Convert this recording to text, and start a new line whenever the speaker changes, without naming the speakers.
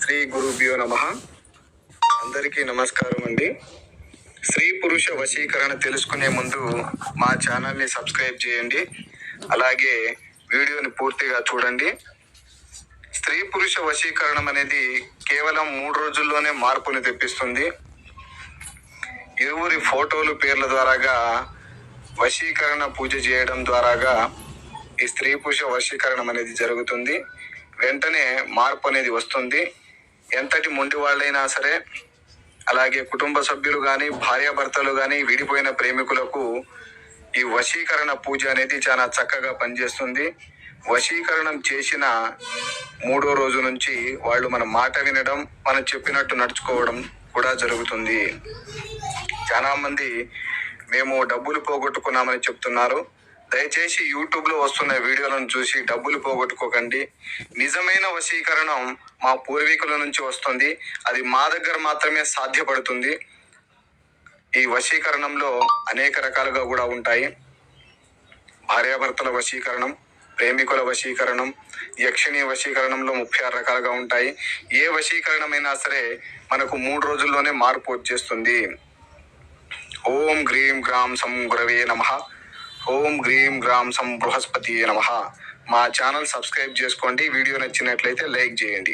శ్రీ గురుభ్యో నమ. అందరికీ నమస్కారం అండి. స్త్రీ పురుష వశీకరణ తెలుసుకునే ముందు మా ఛానల్ని సబ్స్క్రైబ్ చేయండి. అలాగే వీడియోని పూర్తిగా చూడండి. స్త్రీ పురుష వశీకరణం అనేది కేవలం మూడు రోజుల్లోనే మార్పుని తెప్పిస్తుంది. ఇరువురి ఫోటోలు పేర్ల ద్వారాగా వశీకరణ పూజ చేయడం ద్వారాగా ఈ స్త్రీ పురుష వశీకరణం అనేది జరుగుతుంది. వెంటనే మార్పు అనేది వస్తుంది. ఎంతటి మొండి వాళ్ళైనా సరే అలాగే కుటుంబ సభ్యులు కానీ భార్యాభర్తలు కానీ విడిపోయిన ప్రేమికులకు ఈ వశీకరణ పూజ అనేది చాలా చక్కగా పనిచేస్తుంది. వశీకరణం చేసిన మూడో రోజు నుంచి వాళ్ళు మన మాట వినడం మనం చెప్పినట్టు నడుచుకోవడం కూడా జరుగుతుంది. చాలామంది మేము డబ్బులు పోగొట్టుకున్నామని చెప్తున్నారు. దయచేసి యూట్యూబ్లో వస్తున్న వీడియోలను చూసి డబ్బులు పోగొట్టుకోకండి. నిజమైన వశీకరణం మా పూర్వీకుల నుంచి వస్తుంది. అది మా దగ్గర మాత్రమే సాధ్యపడుతుంది. ఈ వశీకరణంలో అనేక రకాలుగా కూడా ఉంటాయి. భార్యాభర్తల వశీకరణం ప్రేమికుల వశీకరణం యక్షిణీ వశీకరణంలో ముప్పై ఆరు రకాలుగా ఉంటాయి. ఏ వశీకరణమైనా సరే మనకు మూడు రోజుల్లోనే మార్పు వచ్చేస్తుంది. ఓం గ్రీం గ్రాం సం గురవే నమ. ఓం గ్రీం గ్రాం సం బృహస్పతి నమ. మా ఛానల్ సబ్స్క్రైబ్ చేసుకోండి. వీడియో నచ్చినట్లయితే లైక్ చేయండి.